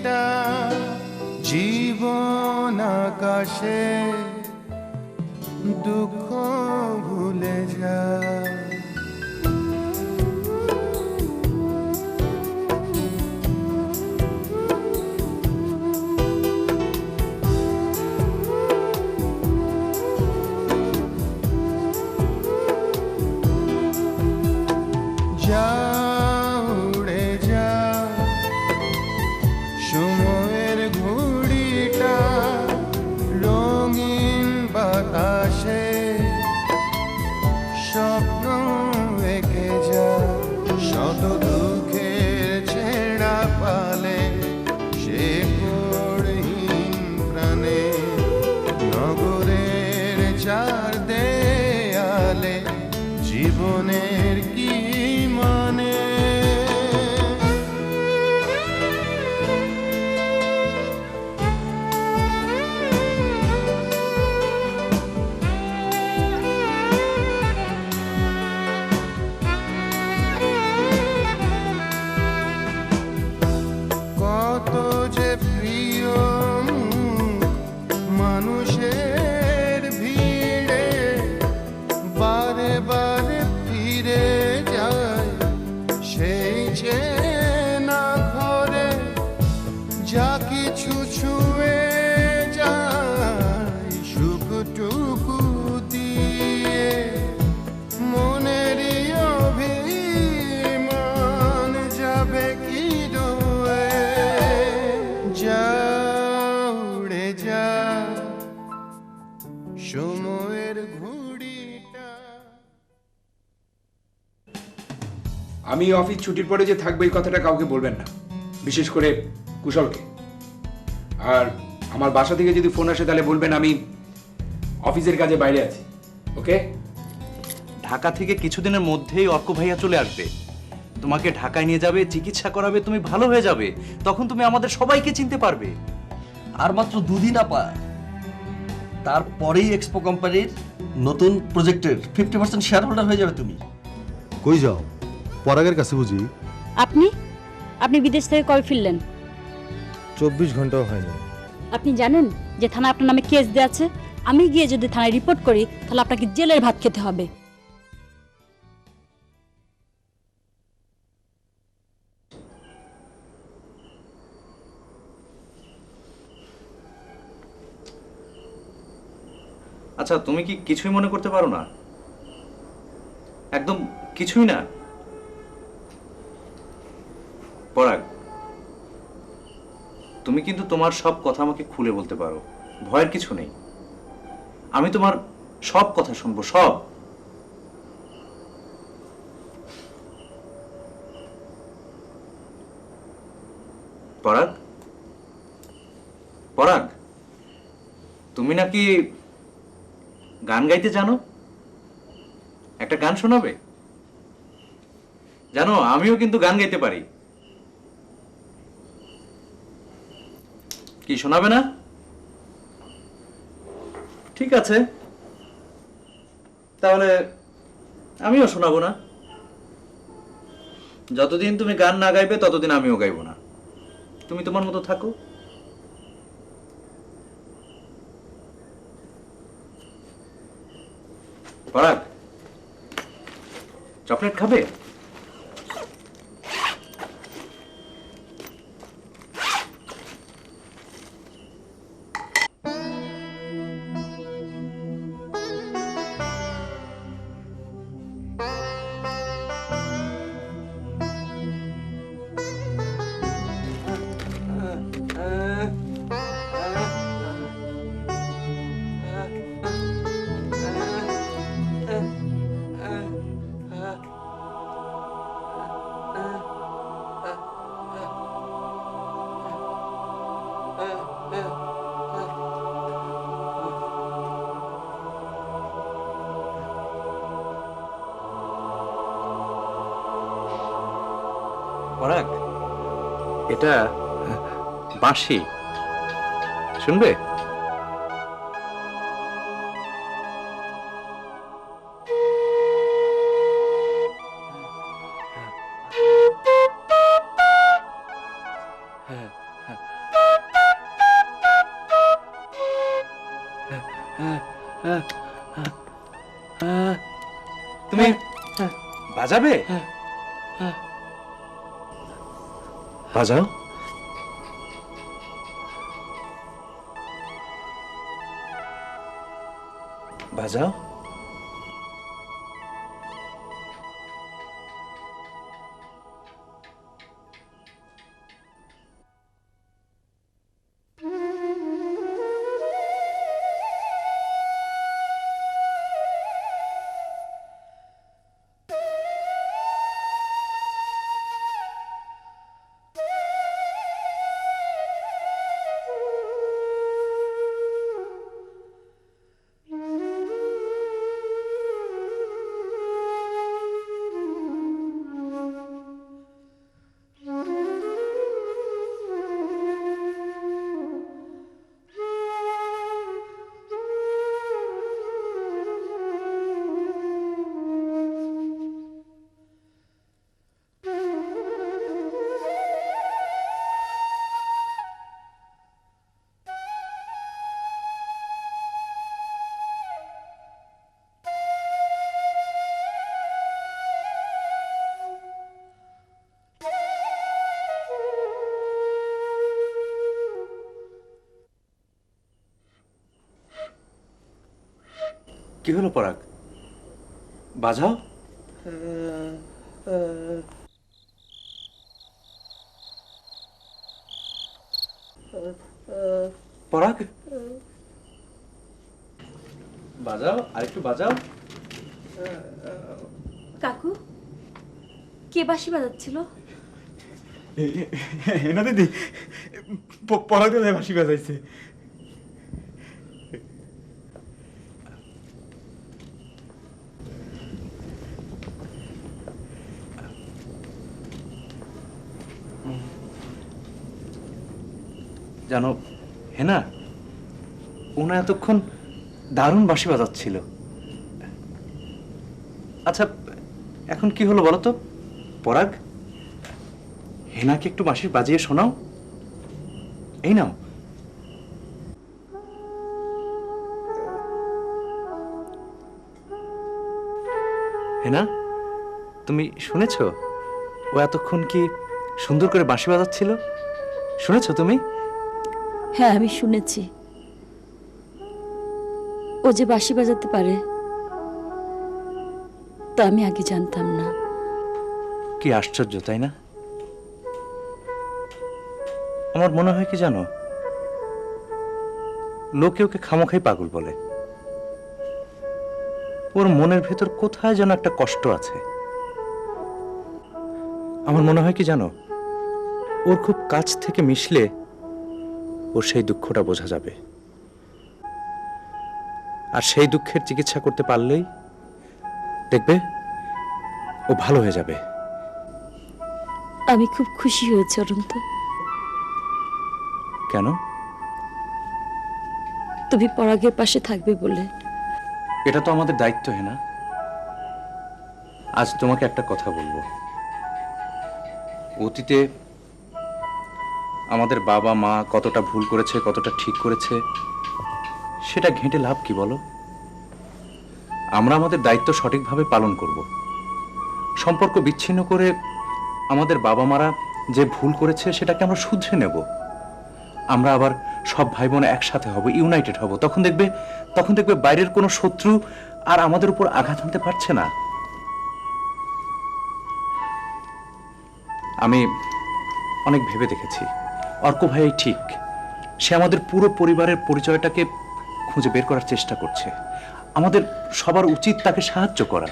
পাখিটা জীবন আকাশে দুঃখ কিছু ছুঁয়ে যায়, সুখটুকু দিয়ে। মনেরই অভিমান যাবে কি যা যা। সময়ের ঘুড়িটা। আমি অফিস ছুটির পরে যে থাকব, এই কথাটা কাউকে বলবেন না, বিশেষ করে কুশলকে। আর আমার বাসা থেকে যদি ফোন আসে তাহলে বলবেন আমি অফিসের কাজে বাইরে আছি। ওকে? ঢাকা থেকে কিছুদিনের মধ্যেই অর্ক ভাইয়া চলে আসবে। তোমাকে ঢাকায় নিয়ে যাবে চিকিৎসা করাবে তুমি ভালো হয়ে যাবে। তখন তুমি আমাদের সবাইকে চিনতে পারবে। আর মাত্র দুদিন আপা তারপরেই এক্সপো কোম্পানির নতুন প্রজেক্টের ফিফটি পার্সেন্ট শেয়ার হোল্ডার হয়ে যাবে তুমি। কই যাও? পরাগের কাছে বুঝি। আপনি? আপনি বিদেশ থেকে কল ফিরলেন? চব্বিশ ঘন্টাও হয়নি। আপনি জানেন যে থানায় আপনার নামে কেস দেওয়া আছে? আমি গিয়ে যদি থানায় রিপোর্ট করি তাহলে আপনাকে জেলের ভাত খেতে হবে। আচ্ছা তুমি কি কিছুই মনে করতে পারো না? একদম কিছুই না? পরাগ তুমি কিন্তু তোমার সব কথা আমাকে খুলে বলতে পারো। ভয়ের কিছু নেই। আমি তোমার সব কথা শুনব, সব। পরাগ? পরাগ, তুমি নাকি গান গাইতে জানো? একটা গান শোনাবে? জানো, আমিও কিন্তু গান গাইতে পারি। কি শোনাবে না? ঠিক আছে। তাহলে আমিও শোনাবো না। যতদিন তুমি গান না গাইবে, ততদিন আমিও গাইবো না। তুমি তোমার মতো থাকো। পরাগ চকলেট খাবে? পরাগ এটা বাঁশি। শুনবে? হ্যাঁ তুমি বাজাবে বাজাও বাজাও কি হলো পরাগ? বাজাও। পরাগ? বাজাও আরেকটু বাজাও। কাকু কে বাঁশি বাজাচ্ছিল? না দিদি পরাগ পড়াতে ভাসি বাজাইছে। জানো হেনা ওনা এতক্ষণ দারুণ বাঁশি বাজাচ্ছিল। আচ্ছা এখন কি হলো বলো তো? পরাগ, হেনাকে একটু বাঁশি বাজিয়ে শোনাও। এই নাও। হেনা, তুমি শুনেছো? ও এতক্ষণ কি সুন্দর করে বাঁশি বাজাচ্ছিল? শুনেছো তুমি? হ্যাঁ আমি শুনেছি। ও যে বাঁশি বাজাতে পারে, তা আমি আগে জানতাম না। কি আশ্চর্য, তাই না? আমার মনে হয় কি জানো? লোকে ওকে খামোখাই পাগল বলে। ওর মনের ভেতর কোথায় যেন একটা কষ্ট আছে। আমার মনে হয় কি জানো? ওর খুব কাছ থেকে মিশলে ওর সেই দুঃখটা বোঝা যাবে। আর সেই দুঃখের চিকিৎসা করতে পারলেই দেখবে ও ভালো হয়ে যাবে। আমি খুব খুশি হয়েছি অনন্ত। কেন? তুমি পরাগের পাশে থাকবে বলে। এটা তো আমাদের দায়িত্ব না আজ তোমাকে একটা কথা বলব। অতীতে আমাদের বাবা মা কতটা ভুল করেছে, কতটা ঠিক করেছে, সেটা ঘেঁটে লাভ কি বলো? আমরা আমাদের দায়িত্ব সঠিকভাবে পালন করব। সম্পর্ক বিচ্ছিন্ন করে আমাদের বাবা মারা যে ভুল করেছে, সেটাকে আমরা শুধরে নেব। আমরা আবার সব ভাই বোন একসাথে হব ইউনাইটেড হব। তখন দেখবে তখন দেখবে বাইরের কোনো শত্রু আর আমাদের উপর আঘাত আনতে পারছে না। আমি অনেক ভেবে দেখেছি। অর্ক ভাই ঠিক। সে আমাদের পুরো পরিবারের পরিচয়টাকে খুঁজে বের করার চেষ্টা করছে। আমাদের সবার উচিত তাকে সাহায্য করা।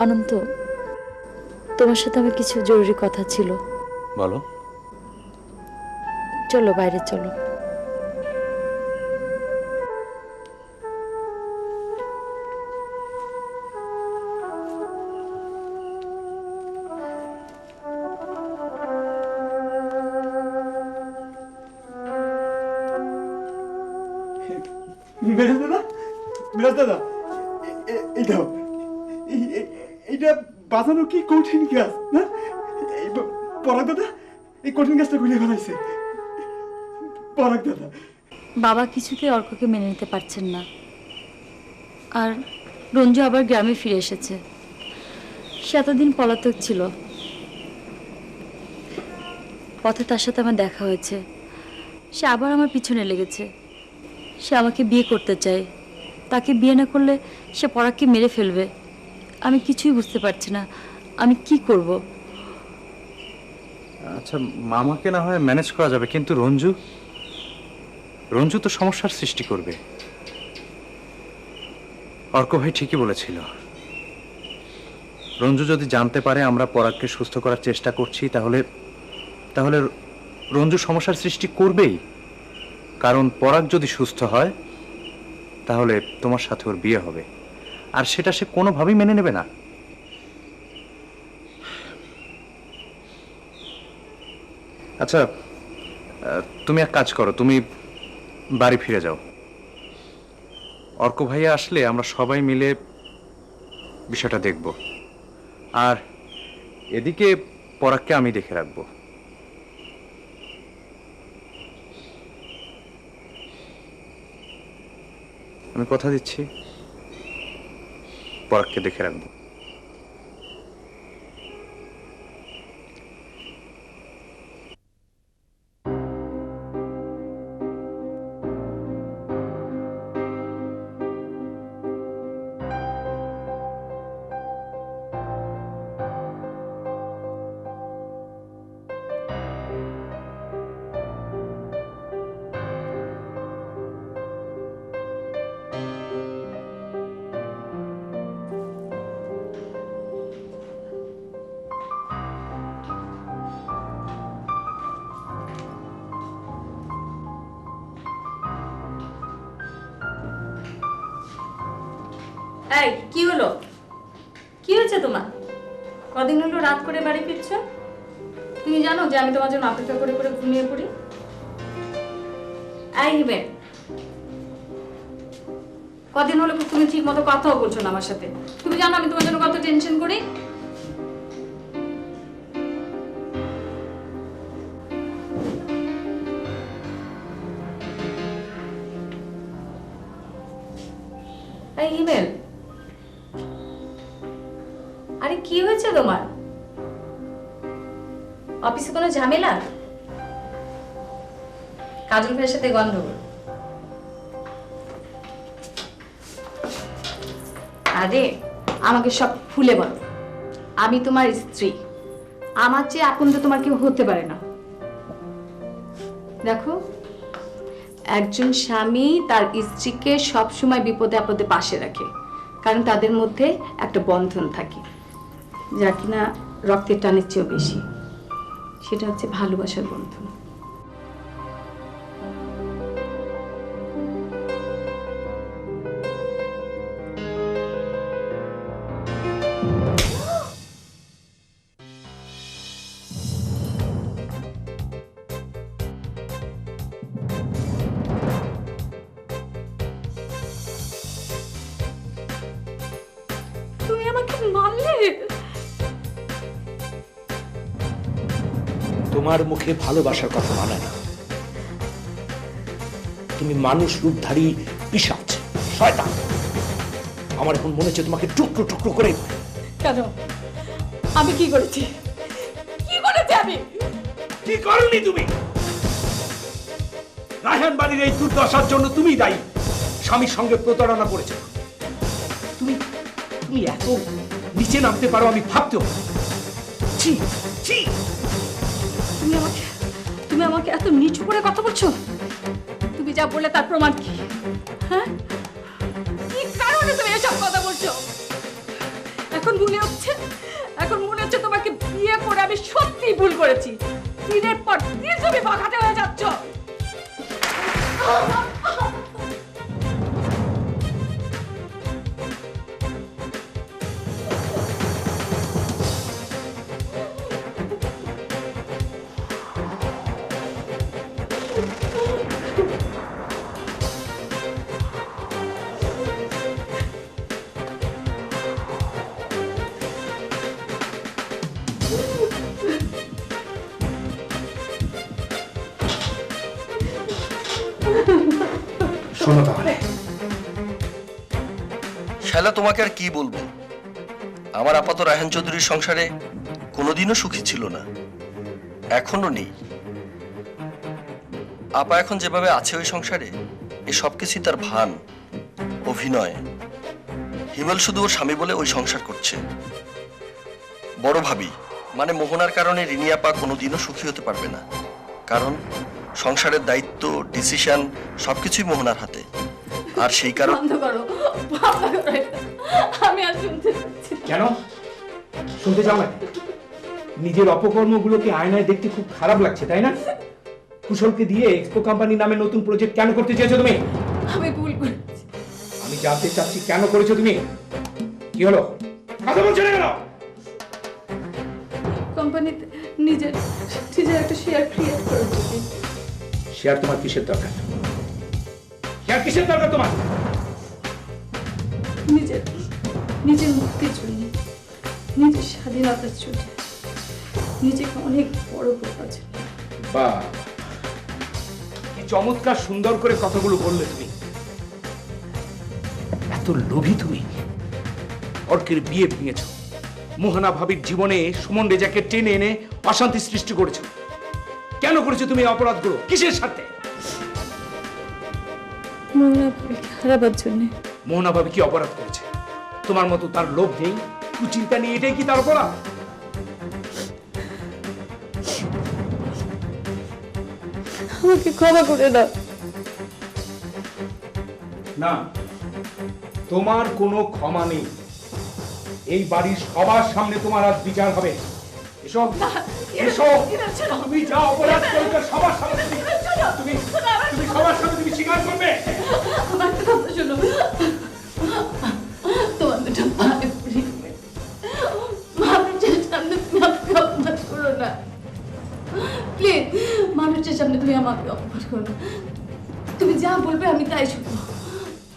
অনন্ত তোমার সাথে আমার কিছু জরুরি কথা ছিল। বলো। চলো বাইরে চলো। মিরাজ দাদা? মিরাজ দাদা, এ- এ- এইটা এই- এই- এইটা বাঁচানো কি কঠিন কাজ না? পরাগ দাদা, এই কঠিন কাজটা করে ফেলাইছে। পরাগ দাদা। বাবা কিছুতেই অর্ককে মেনে নিতে পারছেন না। আর রঞ্জু আবার গ্রামে ফিরে এসেছে। সে এতদিন পলাতক ছিল। পথে তার সাথে আমার দেখা হয়েছে। সে আবার আমার পিছনে লেগেছে। সে আমাকে বিয়ে করতে চায়। তাকে বিয়ে না করলে সে পরাগকে মেরে ফেলবে। আমি কিছুই বুঝতে পারছি না। আমি কি করব? আচ্ছা মামাকে না হয় ম্যানেজ করা যাবে। কিন্তু রঞ্জু? রঞ্জু তো সমস্যার সৃষ্টি করবে। অর্ক ভাই ঠিকই বলেছিল। রঞ্জু যদি জানতে পারে আমরা পরাগকে সুস্থ করার চেষ্টা করছি, তাহলে তাহলে রঞ্জু সমস্যার সৃষ্টি করবেই। কারণ পরাগ যদি সুস্থ হয়, তাহলে তোমার সাথে ওর বিয়ে হবে। আর সেটা সে কোনোভাবেই মেনে নেবে না। আচ্ছা তুমি এক কাজ করো, তুমি বাড়ি ফিরে যাও। অর্ক ভাইয়া আসলে আমরা সবাই মিলে বিষয়টা দেখব। আর এদিকে পরাগকে আমি দেখে রাখব। আমি কথা দিচ্ছি। পরাককে দেখে রাখব। এই, কি হলো? কি হয়েছে তোমার? কদিন হলো রাত করে বাড়ি ফিরছো? তুমি জানো যে আমি তোমার জন্য অপেক্ষা করে করে ঘুমিয়ে পড়ি? এই হিমেন কদিন হলো তুমি ঠিক মতো কথাও বলছো না আমার সাথে। তুমি জানো আমি তোমার জন্য কত টেনশন করি? এই হিমেল অফিসে কোনো ঝামেলা? কাজল ভাইয়ের সাথে গন্ডগোল। আরে, আমাকে সব খুলে বলো। আমি তোমার স্ত্রী। আমার চেয়ে আপন তো তোমার কেউ হতে পারে না। দেখো, একজন স্বামী তার স্ত্রীকে সবসময় বিপদে আপদে পাশে রাখে, কারণ তাদের মধ্যে একটা বন্ধন থাকে, যা কিনা রক্তের টানের চেয়েও বেশি। সেটা হচ্ছে ভালোবাসার বন্ধন। তুমি আমাকে তোমার মুখে ভালোবাসার কথা মানায় না। তুমি মানুষ রূপধারী পিসাচ শয়তান। আমার এখন মনে হচ্ছে তোমাকে টুকরো টুকরো করে কেন? আমি কি করেছি? কি করেছি আমি? কি করনি তুমি? রায়হান বাড়ির এই দুর্দশার জন্য তুমি দায়ী। স্বামীর সঙ্গে প্রতারণা করেছ। তুমি তুমি এত নিচে নামতে পারো আমি ভাবতেও। ছি! আমাকে এত নিচু করে কথা বলছো? তুমি যা বলে তার প্রমাণ কি? হ্যাঁ? কি কারণে তুমি এসব কথা বলছো? এখন মনে হচ্ছে, এখন মনে হচ্ছে তোমাকে বিয়ে করে আমি সত্যি ভুল করেছি। দিনের পর দিন তুমি বাঘাতে হয়ে যাচ্ছ। শালা, তোমাকে আর কি বলব? আমার আপাত রায়হান চৌধুরীর সংসারে কোনোদিনও সুখী ছিল না। এখনও নেই। আপা এখন যেভাবে আছে ওই সংসারে, এ সব কিছুই তার ভান, অভিনয়। হিমেল শুধু ওর স্বামী বলে ওই সংসার করছে। বড় ভাবি মানে মোহনার কারণে রিনি আপা কোনোদিনও সুখী হতে পারবে না। কারণ সংসারের দায়িত্ব ডিসিশন সবকিছুই মোহনার হাতে। আর সেই কারণ আমি আর শুনতে কেন? শুনতে চাও না নিজের অপকর্মগুলোকে আয়নায় দেখতে খুব খারাপ লাগছে তাই না? কুশলকে দিয়ে এক্সপো কোম্পানি নামে নতুন প্রজেক্ট কেন করতে চেয়েছো তুমি? আমি ভুল করেছি। আমি জানতে চাচ্ছি কেন করেছ তুমি? কি হলো? কথা বলছো না কেন? কোম্পানিতে নিজের নিজের একটা শেয়ার ক্রিয়েট করেছি। শেয়ার তোমার কিসের দরকার? শেয়ার কিসের দরকার তোমার? নিজের নিজের মুক্তির জন্য নিজের স্বাধীনতার জন্য নিজেকে অনেক বড় জন্য। বাহ কি চমৎকার সুন্দর করে কথাগুলো বললে তুমি। এত লোভী তুমি। অর্কের বিয়ে ভেঙেছ। মোহনা ভাবির জীবনে সুমন রেজাকে টেনে এনে অশান্তি সৃষ্টি করেছ। কেন করেছ তুমি এই অপরাধগুলো? কিসের সাথে? মনে হারাবার জন্য। মোহনা ভাবি কি অপরাধ করেছে? তোমার মতো তার লোভ নেই কুচিন্তা নেই এটাই কি তার অপরাধ? আমাকে ক্ষমা করে দাও। না তোমার কোনো ক্ষমা নেই। এই বাড়ির সবার সামনে তোমার আজ বিচার হবে। এসব এসব তুমি যা অপরাধ করেছ সবার সামনে তুমি সবার সামনে তুমি স্বীকার করবে? আমার মানুষের সামনে তুমি আমাকে অপমান করো না। প্লিজ, মানুষের সামনে তুমি আমাকে অপমান করো না। তুমি যা বলবে আমি তাই শুনব।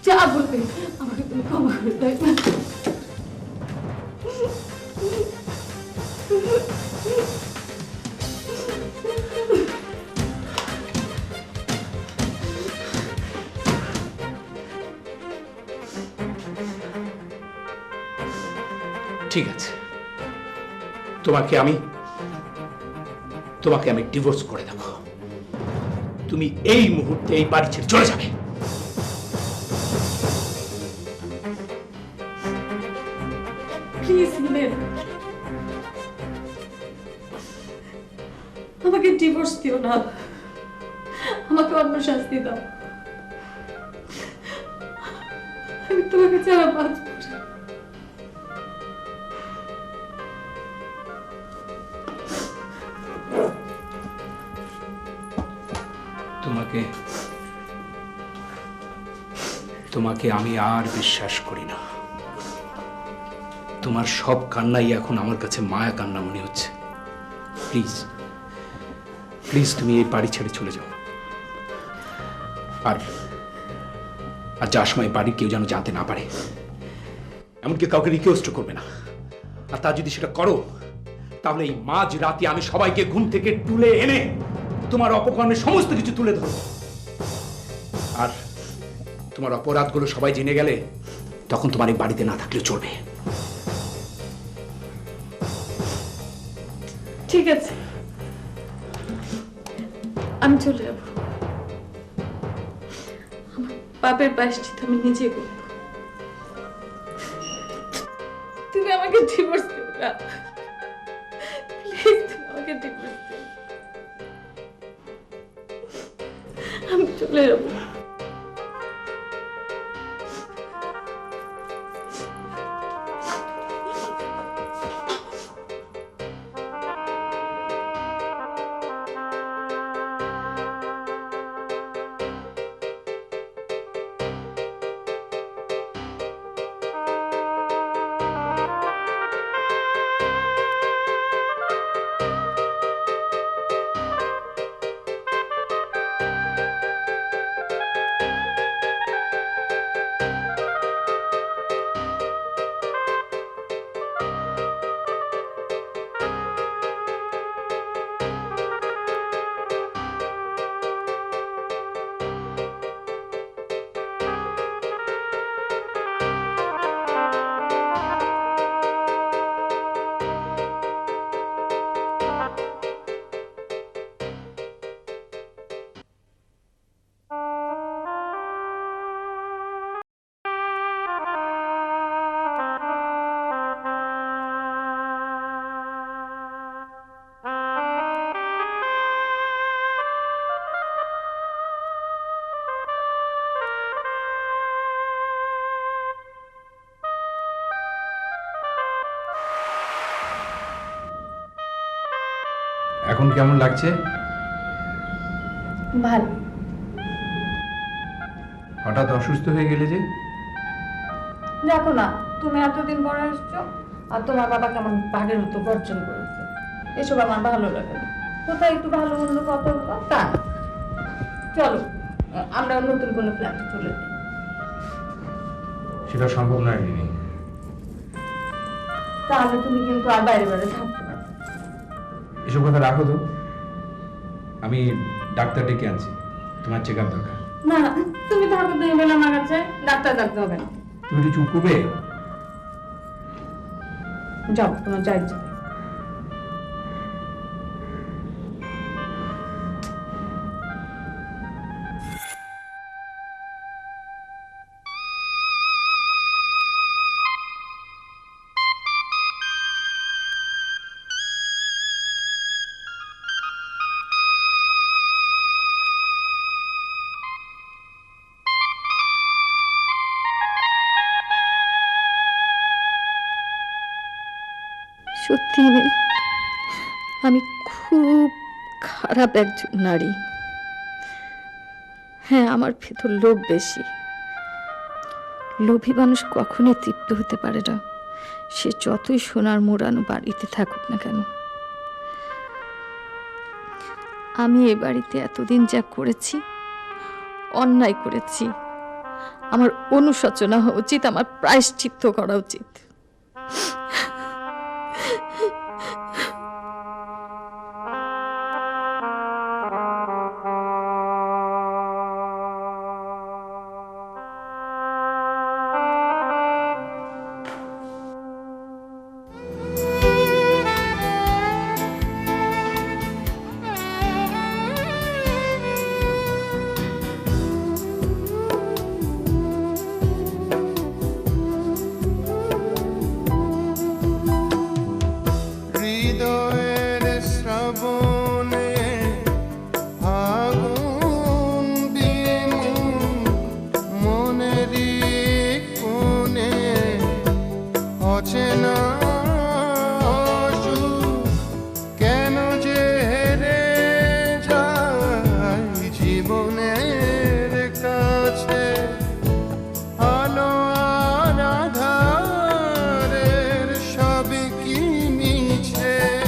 যা বলবে আমাকে তুমি ক্ষমা করে দাও। ঠিক আছে। তোমাকে আমি তোমাকে আমি ডিভোর্স করে দেব। তুমি এই মুহূর্তে এই বাড়ি ছেড়ে চলে যাবে। তোমাকে তোমাকে আমি আর বিশ্বাস করি না। তোমার সব কান্নাই এখন আমার কাছে মায়া কান্না মনে হচ্ছে। প্লিজ প্লিজ তুমি এই বাড়ি ছেড়ে চলে যাও। আর আর যার সময় বাড়ি কেউ যেন জানতে না পারে, এমনকি কাউকে রিকোয়েস্ট করবে না। আর তা যদি সেটা করো, তাহলে এই মাঝ রাতে আমি সবাইকে ঘুম থেকে তুলে এনে তোমার অপকর্মের সমস্ত কিছু তুলে ধরবো আর তোমার অপরাধগুলো সবাই জেনে গেলে তখন তোমার এই বাড়িতে না থাকলেও চলবে। ঠিক আছে। আমি চলে যাব। আমার পাপের প্রায়শ্চিত আমি নিজে করব। এখন কেমন লাগছে? ভালো। হঠাৎ অসুস্থ হয়ে গেলে যে? দেখো না তুমি এতদিন পরে আসছো আর তোমার বাবা কেমন বাঘের মতো গর্জন করেছে। এসব আমার ভালো লাগে না। কোথায় একটু ভালো মন্দ কত তা। চলো আমরা নতুন কোনো ফ্ল্যাটে চলে যাই। সেটা সম্ভব নয় তাহলে তুমি কিন্তু আর বাইরে বাইরে না। এসব কথা রাখো তো। আমি ডাক্তার ডেকে আনছি। তোমার চেক আপ দরকার। না না তুমি থাকো তুমি বলে আমার কাছে ডাক্তার ডাকতে হবে না। তুমি একটু চুপ করবে? যাও তোমার যাই যাও হিমেল আমি খুব খারাপ একজন নারী। হ্যাঁ আমার ভেতর লোভ বেশি। লোভী মানুষ কখনোই তৃপ্ত হতে পারে না। সে যতই সোনার মোড়ানো বাড়িতে থাকুক না কেন। আমি এ বাড়িতে এতদিন যা করেছি, অন্যায় করেছি। আমার অনুশোচনা হওয়া উচিত, আমার প্রায়শ্চিত্ত করা উচিত।